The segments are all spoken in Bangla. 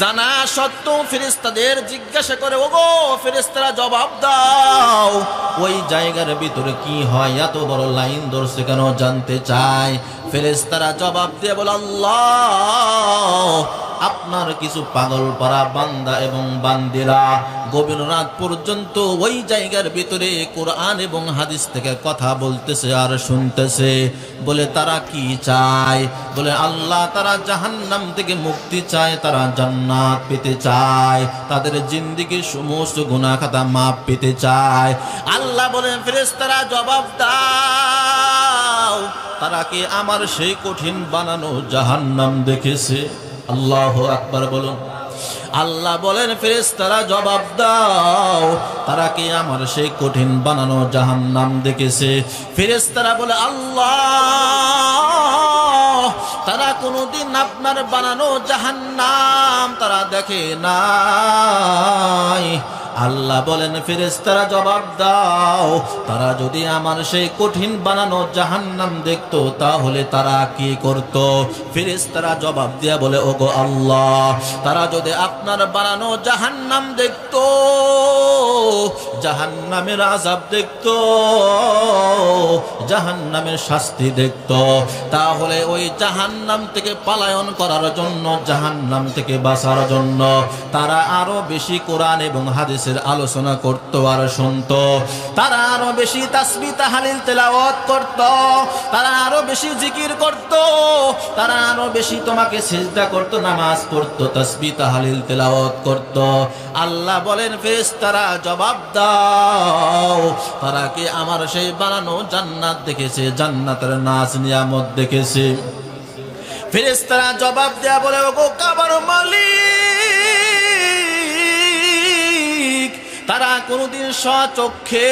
জানা সত্ত্বেও ফেরেস্তাদের জিজ্ঞাসা করে, ওগো ফেরেস্তারা জবাব দাও, ওই জায়গার ভিতরে কি হয়? এত বড় লাইন ধরছে কেন? জানতে চায় ফেরেস্তারা জবাব দিয়ে বল, আল্লাহ আপনার কিছু পাগল পারা বান্দা এবং বান্দিরা গভীর রাত পর্যন্ত ওই জায়গার ভিতরে কোরআন এবং হাদিস থেকে কথা বলতেছে আর শুনতেছে। বলে, তারা কি চায়? বলে, আল্লাহ তারা জাহান্নাম থেকে মুক্তি চায়, তারা জান্নাত পেতে চায়, তাদের জিন্দিগির সমস্ত গুনাহ খাতা মাপ পেতে চায়। আল্লাহ বলেন ফেরেশতারা জবাব দাও, তারা কি আমার সেই কঠিন বানানো জাহান্নাম দেখেছে? আল্লাহ আকবার বলুন। আল্লাহ বলেন, ফেরেশতারা জবাব দাও। তারা কি আমার সেই কঠিন বানানো জাহান্নাম দেখেছে? ফেরেশতারা বলে, আল্লাহ, তারা কোনোদিন আপনার বানানো জাহান্নাম তারা দেখে নাই। আল্লাহ বলেন, ফেরেশতারা জবাব দাও। তারা যদি আমার সেই কঠিন বানানো জাহান্নাম দেখতো, তাহলে তারা কি করত? ফেরেশতারা জবাব দিয়া বলে, ওগো আল্লাহ, তারা যদি আপনার বানানো জাহান্নাম দেখতো, জাহান্নামের আজাব দেখতো, জাহান্নামের শাস্তি দেখতো, তাহলে ওই জাহান্নাম থেকে পালায়ন করার জন্য, জাহান্নাম থেকে বাঁচার জন্য, তারা আরও বেশি কোরআন এবং হাদিসের আলোচনা করত আর শুনত। তারা আরও বেশি তাসবি তাহালিল তেলাওয়াত করত, তারা আরও বেশি জিকির করত, তারা আরও বেশি তোমাকে সিজদা করত, নামাজ পড়তো তাসবি তাহালিল তেলাওয়াত করত। আল্লাহ বলেন ফেস তারা জবাব দাও। তারা কি আমার সেই বানানো জান্নাত দেখেছে, জান্নাতের নাচ নিয়ামত দেখেছে? ফেরেস্তারা জবাব দেয়া বলে, ওগো কাবার মালিক তারা কোনোদিন সচক্ষে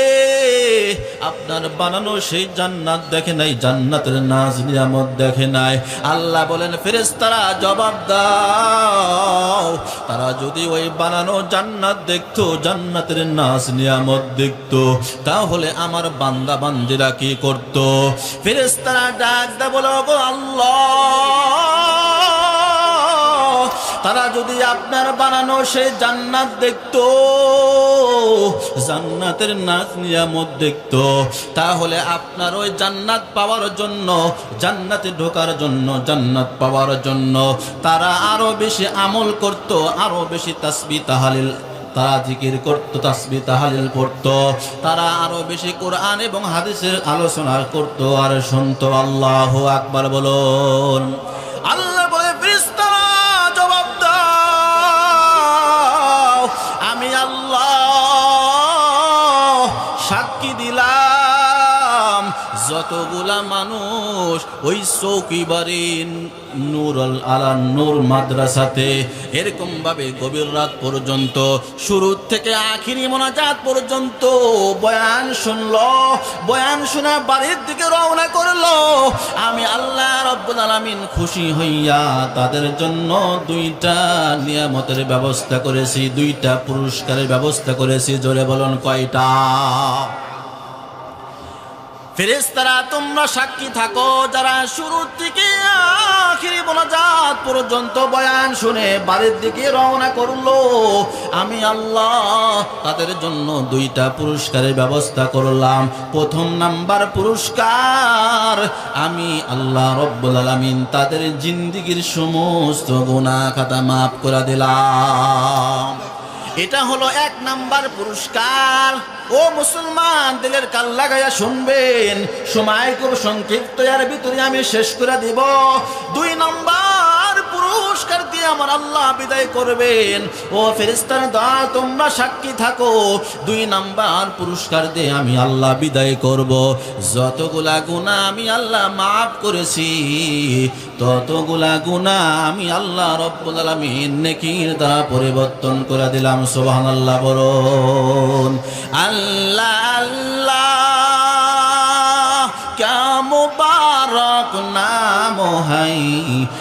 আপনার বানানো সেই জান্নাত দেখে নাই, জান্নাতের নাজ নিয়ামত দেখে নাই। আল্লাহ বলেন, ফেরেশতারা জবাব দাও। তারা যদি ওই বানানো জান্নাত দেখতো, জান্নাতের নাজ নিয়ামত দেখতো, তাহলে আমার বান্দা বান্দিরা কি করতো? ফেরেশতারা ডাক দা বলো আল্লাহ! তারা যদি আপনার বানানো সেই জান্নাত দেখতো, জান্নাতের নাচ নিয়ামত দেখতো, তাহলে আপনার ওই জান্নাত পাওয়ার জন্য, জান্নাতে ঢোকার জন্য, জান্নাত পাওয়ার জন্য তারা আরও বেশি আমল করত, আরও বেশি তাসবি তাহালিল, তারা জিকির করত, তাসবি তাহালিল পড়তো, তারা আরও বেশি কোরআন এবং হাদিসের আলোচনা করত আর শুনতো। আল্লাহ আকবার বলুন। আল্লাহ মানুষ, ওই চৌকিবাড়ি নুরল আলা নূর মাদ্রাসাতে। এরকম ভাবে গভীর রাত পর্যন্ত, শুরু থেকে আখিরি মোনাজাত পর্যন্ত বয়ান শুনলো, বয়ান শোনা বাড়ির দিকে রওনা করল। আমি আল্লাহ রব্বুল আলামিন খুশি হইয়া তাদের জন্য দুইটা নিয়ামতের ব্যবস্থা করেছি, দুইটা পুরস্কারের ব্যবস্থা করেছি। জোরে বলুন কয়টা? ফেরেস্তারা তোমরা সাক্ষী থাকো। যারা শুরু থেকে আখিরি মোনাজাত পর্যন্ত বয়ান শুনে বাড়ির দিকে রওনা করল, আমি আল্লাহ তাদের জন্য দুইটা পুরস্কারের ব্যবস্থা করলাম। প্রথম নাম্বার পুরস্কার, আমি আল্লাহ রব্বুল আলামিন তাদের জিন্দিগির সমস্ত গুনাহ খাতা মাফ করে দিলাম। এটা হলো এক নাম্বার পুরস্কার। ও মুসলমান, দিলের কাল লাগাইয়া শুনবেন। সময় খুব সংক্ষিপ্ত ভিতরে আমি শেষ করে দিব। দুই নাম্বার পুরস্কার দিয়ে আমার আল্লাহ বিদায় করবেন। ও ফেরেস্তার দল তোমরা সাক্ষী থাকো। দুই নাম্বার পুরস্কার দিয়ে আমি আল্লাহ বিদায় করব। যতগুলা গুণা আমি আল্লাহ মাফ করেছি, ততগুলা গুণা আমি আল্লাহ রব্বুল আলামিন নেকির দ্বারা পরিবর্তন করে দিলাম। সোহান আল্লাহ বলুন, আল্লাহ আল্লাহ। পাক নাম হাই।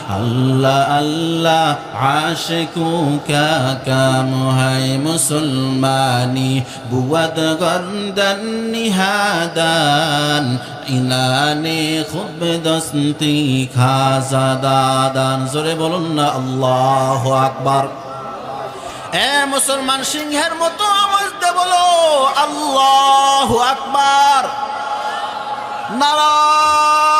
আল্লাহ আল্লাহ, আশকু কা কাম হাই মুসলমানি। বুয়াদ গন্দন নিহাদান। ইনানে খুব দস্তি খাজা দাদান জোরে বলুন না, আল্লাহ আকবার। এ মুসলমান সিংহের মতো আওয়াজ দে বলো, আল্লাহ আকবার। নারায়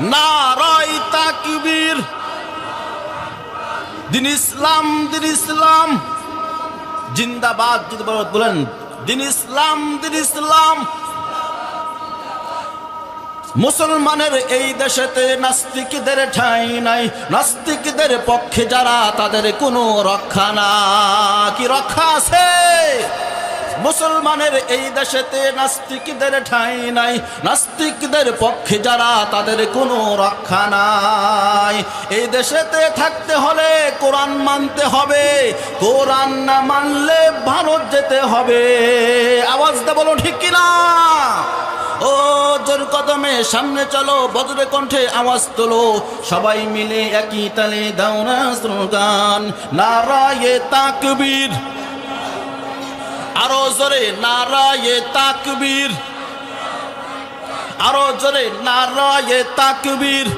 নারায় তাকবীর। দিন ইসলাম দিন ইসলাম। জিন্দাবাদ যদি বলেন। দিন ইসলাম দিন ইসলাম। মুসলমানের এই দেশেতে নাস্তিকদের ঠাঁই নাই। নাস্তিকদের পক্ষে যারা, তাদের কোনো রক্ষা না। কি রক্ষা আছে? মুসলমানের এই দেশেতে নাস্তিকদের ঠাঁই নাই। নাস্তিকদের পক্ষে যারা, তাদের কোনো রক্ষা নাই। এই দেশেতে থাকতে হলে কোরআন মানতে হবে। কোরআন না মানলে ভারত যেতে হবে। আওয়াজটা বলো, ঠিক কিনা? ও, জোর কদমে সামনে চলো, বজ্রে কণ্ঠে আওয়াজ তোলো। সবাই মিলে একই তালে দাও না স্লোগান নারায়ে তাকবীর। আরও জোরে নারায়ে তাকবীর। আরও জোরে নারায়ে তাকবীর।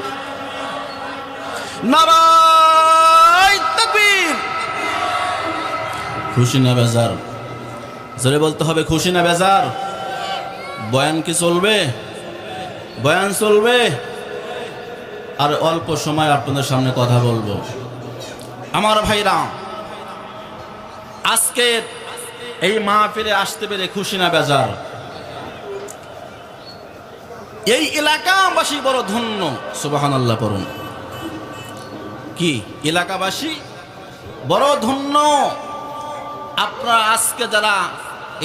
নারায় তাকবীর। খুশি না বেজার? জোরে বলতে হবে খুশি না বেজার? বয়ান কি চলবে? বয়ান চলবে? আর অল্প সময় আপনাদের সামনে কথা বলব। আমার ভাইরা আজকে এই মাহফিলে আসতে পেরে খুশি না বেজার? এই এলাকাবাসী বড় ধন্য সুবাহান আল্লাহ পড়ুন। কি, এলাকাবাসী বড় ধন্য? আপনারা আজকে যারা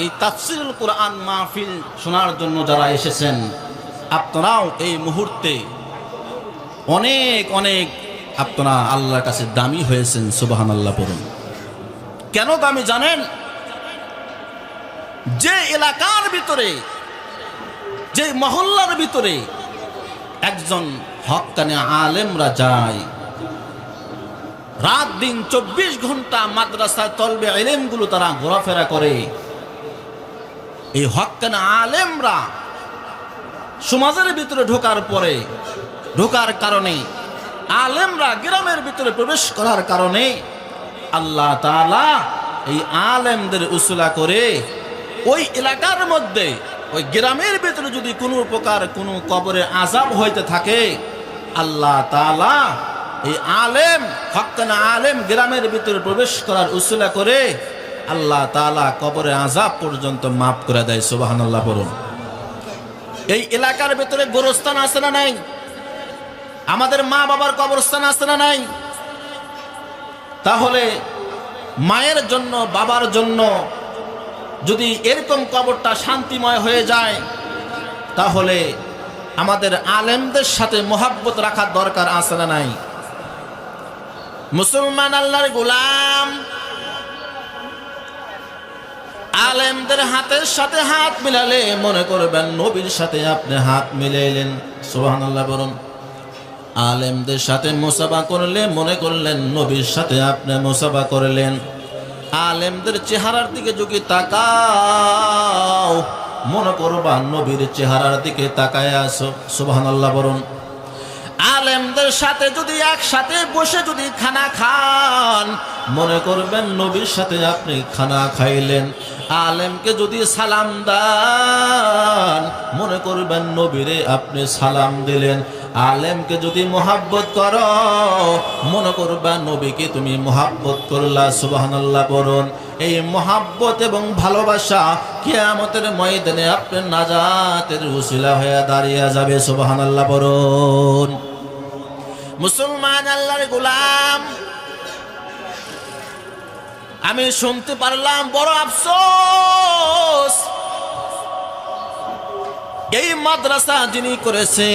এই তাফসিরুল কোরআন মাহফিল শোনার জন্য যারা এসেছেন, আপনারাও এই মুহূর্তে অনেক অনেক আপনারা আল্লাহর কাছে দামি হয়েছেন সুবাহান আল্লাহ পড়ুন। কেন দামি জানেন? যে এলাকার ভিতরে, যে মহল্লার ভিতরে একজন হকানে আলেমরা যায় রাত দিন চব্বিশ ঘণ্টা মাদ্রাসায় তলবে এলেমগুলো তারা ঘোরাফেরা করে। এই হকানে আলেমরা সমাজের ভিতরে ঢোকার পরে, ঢোকার কারণে, আলেমরা গ্রামের ভিতরে প্রবেশ করার কারণে আল্লাহ তাআলা এই আলেমদের উসুলা করে ওই এলাকার মধ্যে, ওই গ্রামের ভেতরে যদি কোনো প্রকার কোনো কবরে আজাব হইতে থাকে, আল্লাহ তাআলা এই আলেম হকানা আলেম গ্রামের ভিতরে প্রবেশ করার উসুলা করে আল্লাহ তাআলা কবরে আজাব পর্যন্ত মাফ করে দেয়, সুবহানাল্লাহ বলুন। এই এলাকার ভেতরে গোরস্থান আছে না নাই? আমাদের মা বাবার কবরস্থান আছে না নাই? তাহলে মায়ের জন্য, বাবার জন্য যদি এরকম কবরটা শান্তিময় হয়ে যায়, তাহলে আমাদের আলেমদের সাথে মোহাব্বত রাখার দরকার আছে না নাই? মুসলমান আল্লাহর গোলাম, আলেমদের হাতের সাথে হাত মিলালে মনে করবেন নবীর সাথে আপনি হাত মিলাইলেন। সোহান আল্লাহ বলুন। আলেমদের সাথে মোসাবা করলে মনে করলেন নবীর সাথে আপনি মোসাবা করলেন। আলেমদের চেহারার দিকে যদি তাকাও, মনে করবা নবীর চেহারার দিকে তাকায় আসো সুবহান আল্লাহ বলুন। আলেমদের সাথে যদি একসাথে বসে যদি খানা খান, মনে করবেন নবীর সাথে আপনি খানা খাইলেন। আলেমকে যদি সালাম দান, মনে করবেন নবীরে আপনি সালাম দিলেন। আলেমকে যদি মোহাব্বত করো, মনে করবা নবীকে তুমি মোহাব্বত করলা, সুবহানাল্লাহ বলুন এই মোহাব্বত এবং ভালোবাসা কেয়ামতের ময়দানে আপনার নাজাতের উসিলা হয়ে দাঁড়িয়ে যাবে, সুবহানাল্লাহ বলুন মুসলমান আল্লাহর গোলাম। আমি শুনতে পারলাম, বড় আফসোস। এই মাদ্রাসা যিনি করেছে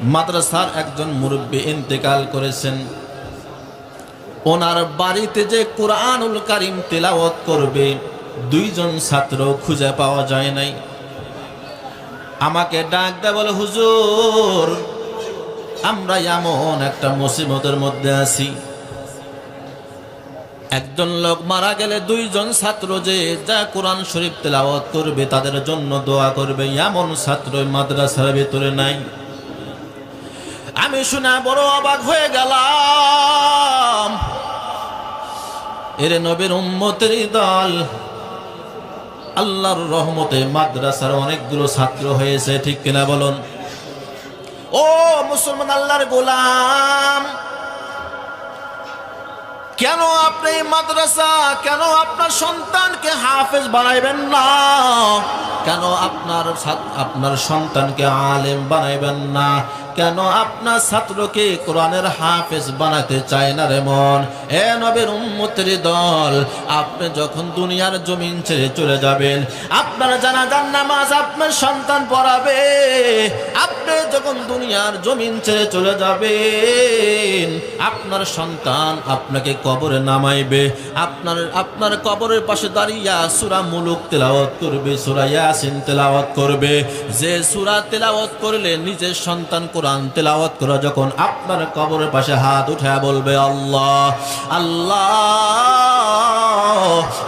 মাদ্রাসার একজন মুরব্বী ইন্তেকাল করেছেন। ওনার বাড়িতে যে কোরআনুল কারিম তেলাওয়াত করবে, দুইজন ছাত্র খুঁজে পাওয়া যায় নাই। আমাকে ডাক দেয় বলে, হুজুর, আমরা এমন একটা মুসিবতের মধ্যে আছি। একজন লোক মারা গেলে দুইজন ছাত্র যে যা কোরআন শরীফ তেলাওয়াত করবে, তাদের জন্য দোয়া করবে। এমন ছাত্র মাদ্রাসার ভেতরে নাই। আমি শুনে বড় অবাক হয়ে গেলাম। এর নবীর উম্মতের দল, আল্লাহর রহমতে মাদ্রাসার অনেকগুলো ছাত্র হয়েছে, ঠিক কিনা বলুন? ও মুসলমান আল্লাহর গোলাম, কেন আপনি মাদ্রাসা, কেন আপনার সন্তানকে হাফেজ বানাইবেন না? কেন আপনার আপনার সন্তানকে আলেম বানাইবেন না? কেন আপনার ছাত্রকে কোরআনের হাফেজ বানাতে চায় না রে মন? এ নবের উম্মতের দল, আপনি যখন দুনিয়ার জমিন ছেড়ে চলে যাবেন, আপনার জানাজার নামাজ আপনার সন্তান পড়াবে। আপনি যখন দুনিয়ার জমিন ছেড়ে চলে যাবেন, আপনার সন্তান আপনাকে কবরে নামাইবে। আপনার আপনার কবরের পাশে দাঁড়িয়া সুরা মুলুক তেলাওয়াত করবে, সুরা ইয়াসিন তেলাওয়াত করবে। যে সুরা তেলাওয়াত করলে নিজের সন্তান কোরআন তেলাওয়াত করে যখন আপনার কবরের পাশে হাত উঠে বলবে, আল্লাহ আল্লাহ,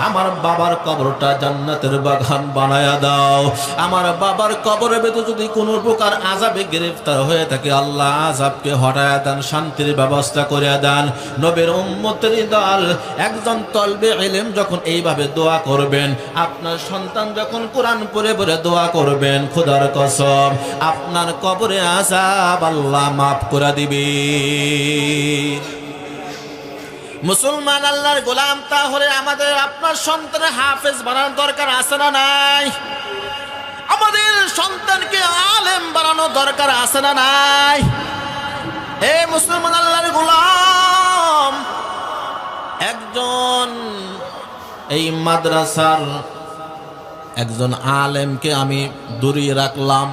আমার বাবার কবরটা জান্নাতের বাগান বানায়া দাও। আমার বাবার কবরের ভেতর যদি কোনো প্রকার আজাবে গ্রেফতার হয়ে থাকে, আল্লাহ আজাবকে হটায়া দেন, শান্তির ব্যবস্থা করে দেন। নবীর উম্মতের দল, একজন তলবে এলেম যখন এইভাবে দোয়া করবেন, আপনার সন্তান যখন কোরআন পড়ে পড়ে দোয়া করবেন, খোদার কসম, আপনার কবরে আজাব আল্লাহ মাফ করে দিবি। মুসলমান আল্লাহর গোলাম, তাহলে আমাদের আপনার সন্তানের হাফেজ বানানোর দরকার আছে না নাই? আমাদের সন্তানকে আলেম বানানো দরকার আছে না নাই? এ মুসলমান আল্লাহর গোলাম, একজন এই মাদ্রাসার একজন আলেমকে আমি দূরিয়ে রাখলাম।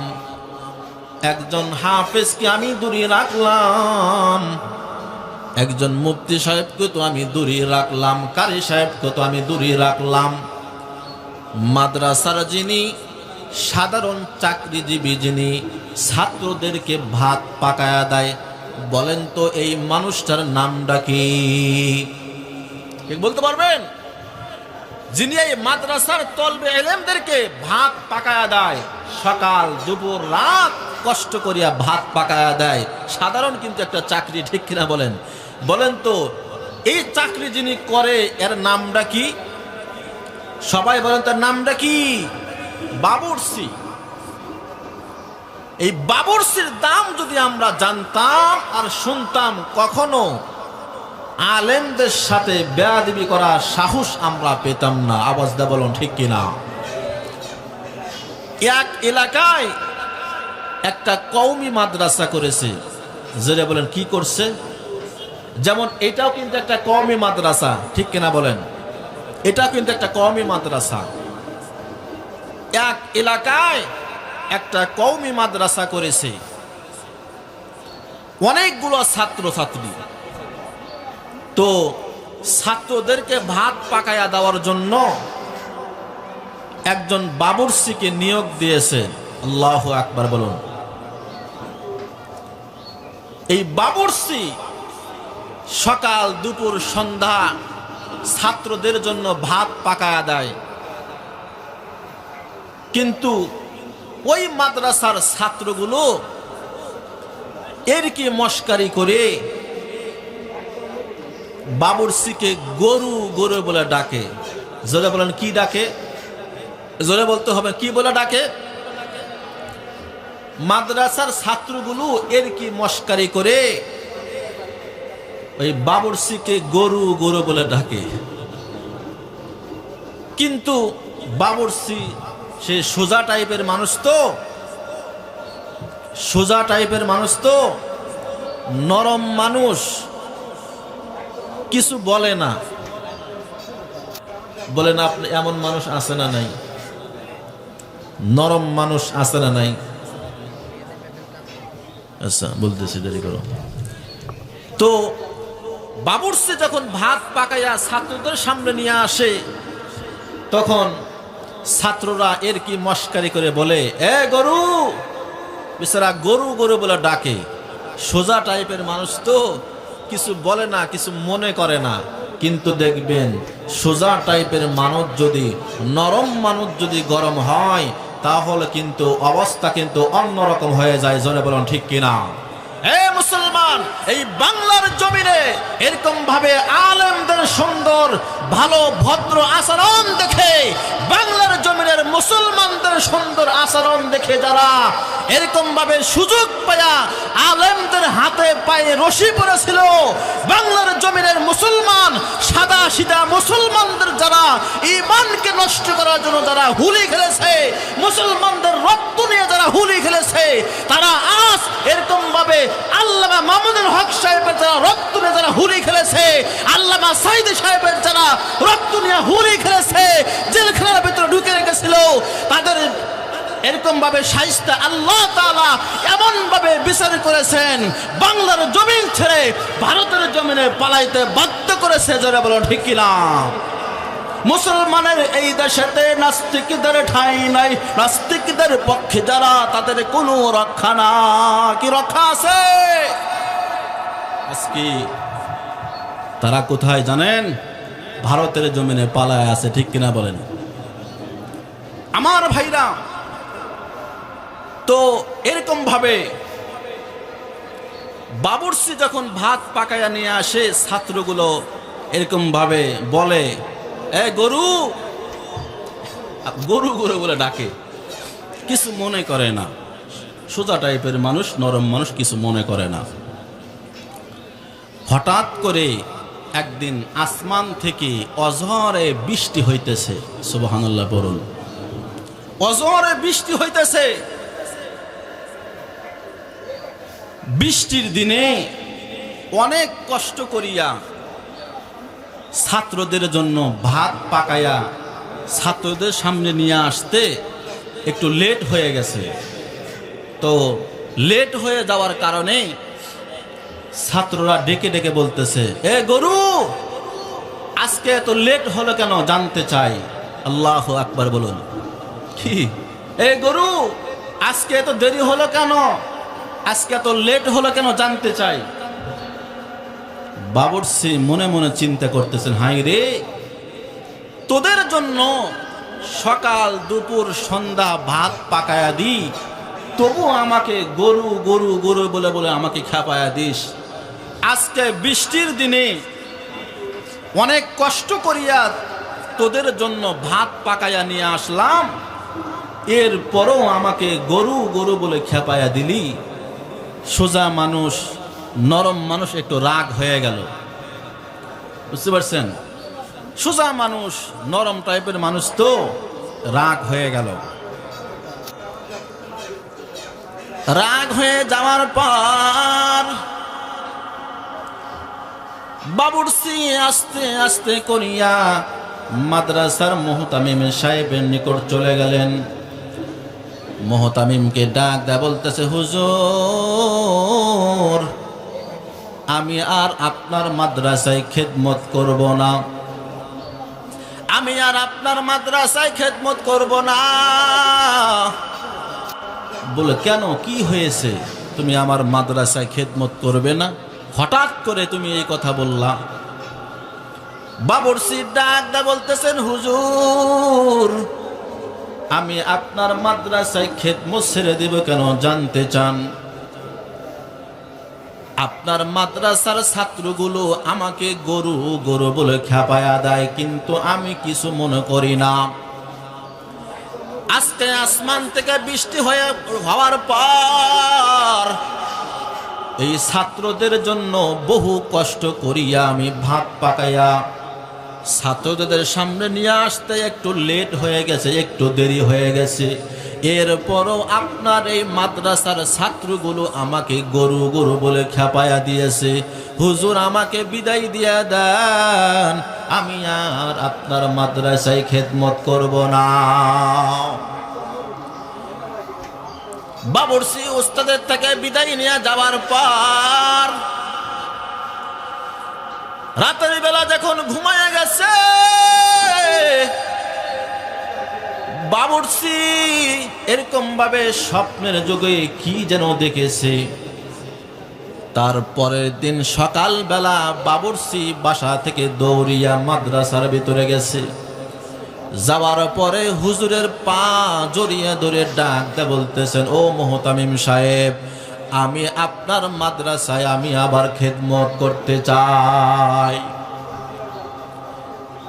একজন হাফেজকে আমি দূরিয়ে রাখলাম। একজন মুফতি সাহেবকে তো আমি দূরে রাখলাম, কারি সাহেবকে তো আমি দূরে রাখলাম। মাদ্রাসার যিনি সাধারণ চাকরিজীবী যিনি ছাত্রদেরকে ভাত পাকায়া দেয়, বলেন তো এই মানুষটার নামটা কি? বলতে পারবেন? যিনি এই মাদ্রাসার তলবে এলেমদেরকে ভাত পাকায়া দেয়, সকাল, দুপুর, রাত কষ্ট করিয়া ভাত পাকায়া দেয়। সাধারণ কিন্তু একটা চাকরি, ঠিক কিনা বলেন? বলেন তো, এই চাকরি যিনি করে, এর নামটা কি? সবাই বলেন তার নামটা কি? বাবুরসি। এই বাবুরসির দাম যদি আমরা জানতাম আর শুনতাম, কখনো আলেমদের সাথে বেয়াদবি করার সাহস আমরা পেতাম না। আওয়াজ দা বলুন, ঠিক কিনা? এক এলাকায় একটা কৌমি মাদ্রাসা করেছে। জেরে বলেন, কি করছে? যেমন এটাও কিন্তু একটা কওমি মাদ্রাসা, ঠিক কিনা বলেন? এটা কিন্তু একটা কওমি মাদ্রাসা। এক এলাকায় একটা কওমি মাদ্রাসা করেছে। অনেকগুলো ছাত্র ছাত্রী তো ছাত্রদেরকে ভাত পাকায়া দেওয়ার জন্য একজন বাবুরসিকে নিয়োগ দিয়েছে। আল্লাহ আকবার বলুন। এই বাবুরসি সকাল দুপুর সন্ধ্যা ছাত্রদের জন্য ভাত পাকায়া দেয়। কিন্তু ওই মাদ্রাসার ছাত্রগুলো এর কি মস্কারি করে বাবুরসিকে গরু গরু বলে ডাকে। জোরে বলেন, কি ডাকে? জোরে বলতে হবে, কি বলে ডাকে? মাদ্রাসার ছাত্রগুলো এর কি মস্কারি করে? ওই বাবুরসিকে গরু গরু বলে ডাকে। কিন্তু বাবুরসি সে সোজা টাইপের মানুষ তো। সোজা টাইপের মানুষ তো। নরম মানুষ। কিছু বলে না। বলে না, আপনি এমন মানুষ আছে না নাই? নরম মানুষ আছে না নাই? আচ্ছা বলতেছি, দেরি করো। তো, বাবুরসি যখন ভাত পাকাইয়া ছাত্রদের সামনে নিয়ে আসে, তখন ছাত্ররা এর কি মস্কারি করে বলে, এ গরু! বেচারা গরু গরু বলে ডাকে। সোজা টাইপের মানুষ তো, কিছু বলে না, কিছু মনে করে না। কিন্তু দেখবেন, সোজা টাইপের মানুষ যদি, নরম মানুষ যদি গরম হয় তাহলে কিন্তু অবস্থা কিন্তু অন্যরকম হয়ে যায় জনে বলুন ঠিক কিনা? এ মুসলমান, এই বাংলার জমিনে এরকম ভাবে আলেমদের সুন্দর, ভালো, ভদ্র আচরণ দেখে বাংলার জমিনের মুসলমানদের সুন্দর আচরণ দেখে যারা এরকম ভাবে সুযোগ পায়া আলেমদের হাতে পায়ে রশি পড়েছিল বাংলার জমিনের মুসলমান, সাদা সিধা মুসলমানদের যারা ইমানকে নষ্ট করার জন্য যারা হুলি খেলেছে, মুসলমানদের রক্ত নিয়ে যারা হুলি খেলেছে, তারা আজ এরকম ভাবে আল্লামা মামুনুল হক সাহেবের যারা রক্ত নিয়ে যারা হুলি খেলেছে, আল্লামা সাইদ সাহেবের যারা রক্ত নিয়ে হুলি খেলেছে, জেলখানার ঢুকে রেখেছিল, তাদের এরকম ভাবে সাইস্তা আল্লাহ এমন ভাবে বিচার করেছেন, বাংলার জমিন ছেড়ে ভারতের জমিনে পালাইতে বাধ্য করেছে যারা বলো ঠিক কিনা? মুসলমানের এই দেশেতে নাস্তিকদের ঠাঁই নাই, নাস্তিকদের পক্ষে যারা, তাদের কোনো রক্ষা না। কি রক্ষা আছে? তারা কোথায় জানেন? ভারতের জমিনে পালায় আছে, ঠিক কিনা বলেন? আমার ভাইরা, তো এরকম ভাবে বাবুরসি যখন ভাত পাকায়া নিয়ে আসে, ছাত্রগুলো এরকম ভাবে বলে, এ গরু? গরু গরু বলে ডাকে। কিছু মনে করে না। সোজা টাইপের মানুষ, নরম মানুষ কিছু মনে করে না। হঠাৎ করে একদিন আসমান থেকে অজহরে বৃষ্টি হইতেছে। সুবহানাল্লাহ বলুন অজহরে বৃষ্টি হইতেছে। বৃষ্টির দিনে অনেক কষ্ট করিয়া ছাত্রদের জন্য ভাত পাকায়া ছাত্রদের সামনে নিয়ে আসতে একটু লেট হয়ে গেছে। তো লেট হয়ে যাওয়ার কারণে ছাত্ররা ডেকে ডেকে বলতেছে, এ গরু, আজকে এত লেট হলো কেন জানতে চাই? আল্লাহ আকবার বলুন। কি? এ গরু, আজকে এত দেরি হলো কেন? আজকে এত লেট হলো কেন জানতে চাই? বাবর বাবরসি মনে মনে চিন্তা করতেছেন হাই রে! তোদের জন্য সকাল, দুপুর, সন্ধ্যা ভাত পাকায়া দি তবু আমাকে গরু গরু গরু বলে বলে আমাকে খাপায়া দিস। আজকে বৃষ্টির দিনে অনেক কষ্ট করিয়া তোদের জন্য ভাত পাকায়া নিয়ে আসলাম এরপরও আমাকে গরু গরু বলে খেপায়া দিলি। সোজা মানুষ, নরম মানুষ একটু রাগ হয়ে গেল। বুঝতে পারছেন? সোজা মানুষ, নরম টাইপের মানুষ তো রাগ হয়ে গেল। রাগ হয়ে যাওয়ার পর বাবুরসি আস্তে আস্তে করিয়া মাদ্রাসার মোহতামিম সাহেবের নিকট চলে গেলেন। মোহতামিমকে ডাক দেয়া বলতেছে, হুজুর, আমি আর আপনার মাদ্রাসায় খেদমত করব না। আমি আর আপনার মাদ্রাসায় খেদমত করব না। বলে, কেন? কি হয়েছে? তুমি আমার মাদ্রাসায় খেদমত করবে না? হঠাৎ করে তুমি এই কথা বললা। বাবরসি ডাক দা বলতেছেন, হুজুর আমি আপনার মাদ্রাসায় খেদমত ছেড়ে দেব কেন জানতে চান? আপনার মাদ্রাসার ছাত্রগুলো আমাকে গরু গরু বলে খেপায়া দেয়, কিন্তু আমি কিছু মনে করি না। আজকে আসমান থেকে বৃষ্টি হয়ে হওয়ার পর এই ছাত্রদের জন্য বহু কষ্ট করিয়া আমি ভাত পাকাইয়া ছাত্রদের সামনে নিয়ে আসতে একটু লেট হয়ে গেছে, একটু দেরি হয়ে গেছে। এরপরও আপনার এই মাদ্রাসার ছাত্রগুলো আমাকে গরু গরু বলে খেপায়া দিয়েছে। হুজুর আমাকে বিদায় দিয়ে দেন, আমি আর আপনার মাদ্রাসায় খেদমত করব না। বাবরসি উস্তাদের থেকে বিদায় নিয়ে যাওয়ার পর রাতের বেলা যখন ঘুমায় গেছে বাবরসি এরকম ভাবে স্বপ্নের যুগে কি যেন দেখেছে। তারপরের দিন সকালবেলা বাবরসি বাসা থেকে দৌড়িয়া মাদ্রাসার ভিতরে গেছে। যাওয়ার পরে হুজুরের পা জড়িয়ে ধরে ডাকতে বলতেছেন, ও মোহতামিম সাহেব আমি আপনার মাদ্রাসায় আমি আবার খেদমত করতে চাই।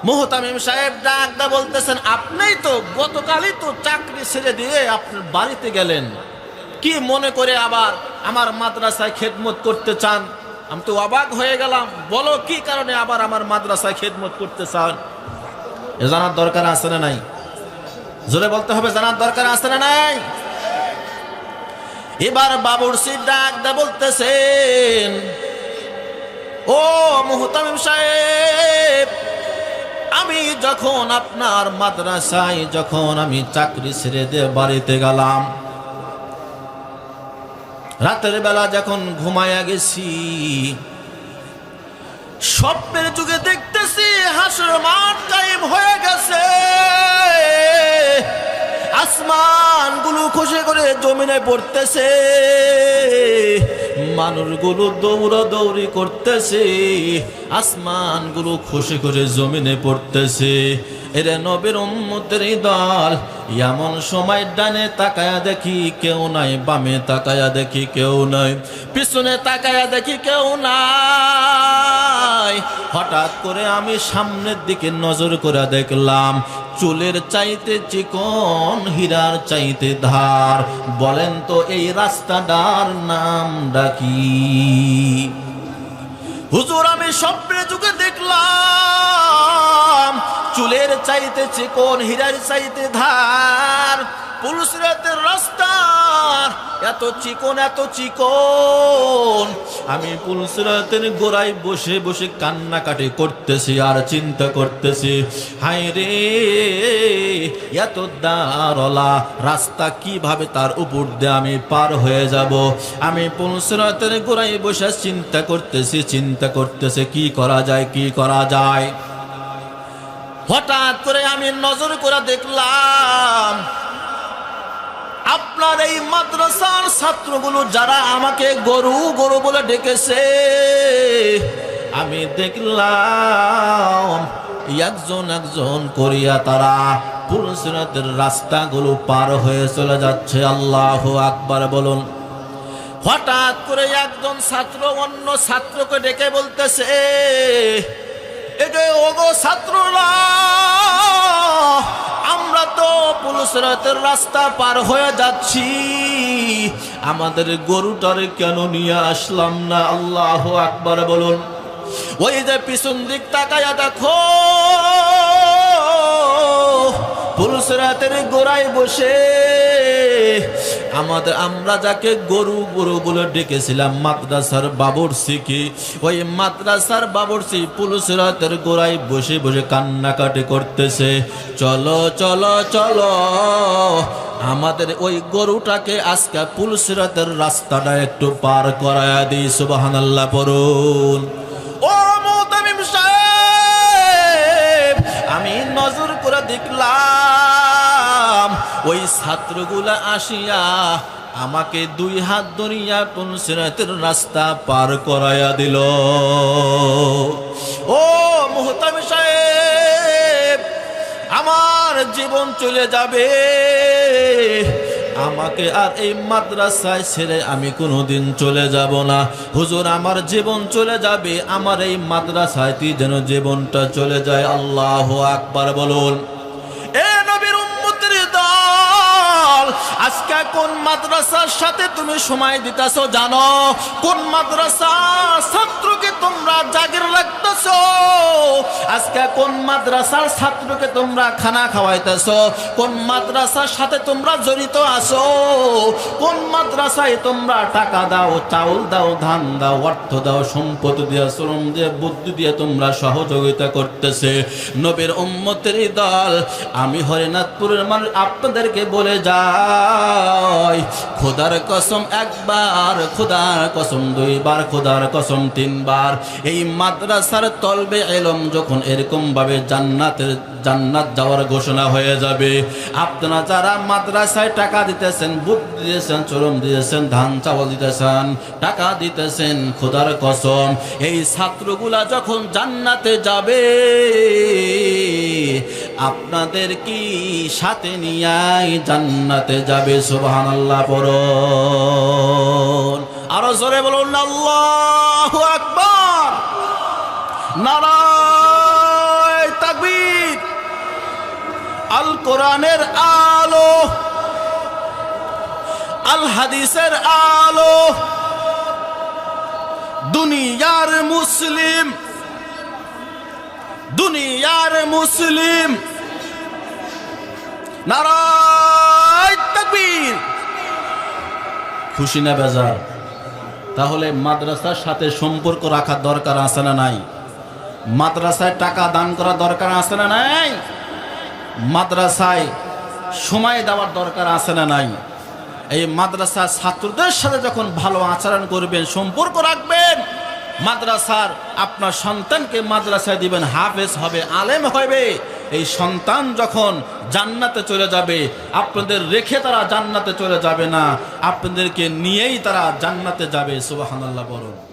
মোহতামিম সাহেব ডাকদা বলতেছেন, আপনিই তো গতকালই তো চাকরি ছেড়ে দিয়ে আপনার বাড়িতে গেলেন। কি মনে করে আবার আমার মাদ্রাসায় খেদমত করতে চান? আমি তো অবাক হয়ে গেলাম, বলো কি কারণে আবার আমার মাদ্রাসায় খেদমত করতে চান? এ জানার দরকার আছে না নাই? জোরে বলতে হবে, জানার দরকার আছে না নাই? এবার বাবুর সিট ডাক দা বলতেছেন, ও মুহতামিম সাহেব, আমি যখন আপনার মাদ্রাসায়, যখন আমি চাকরি ছেড়ে দিয়ে বাড়িতে গেলাম, রাতের বেলা যখন ঘুমায়া গেছি, স্বপ্নের যুগে দেখতেছি হাসর মাঠ কায়েম হয়ে গেছে। আসমানগুলো খুশি করে জমিনে পড়তেছে। মানুষগুলো দৌড়া দৌড়ি করতেছে। আসমানগুলো খুশি করে জমিনে পড়তেছে। এরে নবীর উম্মতের দল, এমন সময় ডানে তাকায়া দেখি কেউ নাই, বামে তাকায়া দেখি কেউ নাই, পিছনে তাকায়া দেখি কেউ নাই। হঠাৎ করে আমি সামনের দিকে নজর করে দেখলাম, চুলের চাইতে চিকন, হীরার চাইতে ধার। বলেন তো এই রাস্তাটার নাম ডাকি হুজুর, আমি স্বপ্নে যুগে দেখলাম চুলের চাইতে চিকন, হীরার চাইতে ধার পুলসিরাতের রাস্তা, এত চিকন এত চিকন। আমি পুলসিরাতের গোড়ায় বসে বসে কান্নাকাটি করতেছি আর চিন্তা করতেছি, হায় রে, এত দারলা রাস্তা কীভাবে তার উপর দিয়ে আমি পার হয়ে যাব? আমি পুলসিরাতের গোড়ায় বসে চিন্তা করতেছি, চিন্তা করতেছে, কি করা যায়, কি করা যায়? হঠাৎ করে আমি নজর করে দেখলাম, আপনার এই মাদ্রাসার ছাত্রগুলো যারা আমাকে গরু গরু বলে ডেকেছে, আমি দেখলাম একজন একজন করিয়া তারা পুরুষের রাস্তাগুলো পার হয়ে চলে যাচ্ছে। আল্লাহ আকবার বলুন। হঠাৎ করে একজন ছাত্র অন্য ছাত্রকে ডেকে বলতেছে এগে ওগো ছাত্ররা, আমরা তো পুলিশের রাস্তা পার হয়ে যাচ্ছি। আমাদের গরুটারে কেন নিয়ে আসলাম না? আল্লাহ আকবার বলুন। ওই যে পিছন দিক তাকায়া দেখো হাতের গোড়ায় বসে আমাদের আমরা যাকে গরু গরু বলে ডেকেছিলাম, মাদ্রাসার বাবরসিকে ওই মাদ্রাসার বাবরসি পুলিশের হাতের গোড়ায় বসে বসে কান্নাকাটি করতেছে। চলো চলো চলো। আমাদের ওই গরুটাকে আজকে পুলিশের হাতের রাস্তাটা একটু পার করায়া দিই সুবাহান আল্লাহ পড়ুন আমি নজর করে দেখলাম। ওই ছাত্রগুলা আসিয়া আমাকে দুই হাত ধরিয়া পুনসিরাতের রাস্তা পার করাইয়া দিল। ও মোহতামি সাহেব, আমার জীবন চলে যাবে। আমাকে আর এই মাদ্রাসায় ছেড়ে আমি কোনোদিন চলে যাব না। হুজুর, আমার জীবন চলে যাবে, আমার এই মাদ্রাসায় যেন জীবনটা চলে যায়। আল্লাহ আকবার বলুন। দল আজকে কোন মাদ্রাসার সাথে তুমি সময় দিতেছো জানো? কোন মাদ্রাসা ছাত্রকে তোমরা জাগির রাখতেছো আজকে কোন মাদ্রাসার ছাত্রকে তোমরা খানা খাওয়াইতেছো? কোন মাদ্রাসার সাথে তোমরা জড়িত আছো? কোন মাদ্রাসায় তোমরা টাকা দাও, চাউল দাও, ধান দাও, অর্থ দাও, সম্পদ দিয়ে, শ্রম দিয়ে, বুদ্ধি দিয়ে তোমরা সহযোগিতা করতেছে। নবীর উম্মতের দল, আমি হরিনাথপুরের মানুষ, আপনাদেরকে বলে যাই খোদার কসম একবার, খোদার কসম দুইবার, খোদার কসম তিনবার। এই মাদ্রাসার তলবে এলম যখন এরকম ভাবে জান্নাতের, জান্নাত যাওয়ার ঘোষণা হয়ে যাবে। আপনারা যারা মাদ্রাসায় টাকা দিতেছেন বুদ্ধি দিতেছেন, চরম দিতেছেন, ধান চাওয়াল দিতেছেন, টাকা দিতেছেন, খোদার কসম, এই ছাত্রগুলা যখন জান্নাতে যাবে আপনাদের কি সাথে নিয়াই জান্নাতে যাবে? সুবহানাল্লাহ, পড়ুন। আরও জোরে বলুন, আল্লাহ আকবার। নারায় তাকবীর। আল কোরআনের আলো। আল হাদিসের আলো। দুনিয়ার মুসলিম। দুনিয়ার মুসলিম। নারায় খুশি না বেজার? তাহলে মাদ্রাসার সাথে সম্পর্ক রাখার দরকার আছে না নাই? মাদ্রাসায় টাকা দান করা দরকার আছে না নাই? মাদ্রাসায় সময় দেওয়ার দরকার আছে না নাই? এই মাদ্রাসার ছাত্রদের সাথে যখন ভালো আচরণ করবেন, সম্পর্ক রাখবেন, মাদ্রাসার আপনার সন্তানকে মাদ্রাসায় দিবেন, হাফেজ হবে, আলেম হবে। এই সন্তান যখন জান্নাতে চলে যাবে, আপনাদের রেখে তারা জান্নাতে চলে যাবে না। আপনাদেরকে নিয়েই তারা জান্নাতে যাবে সুবাহান্লাহ বরং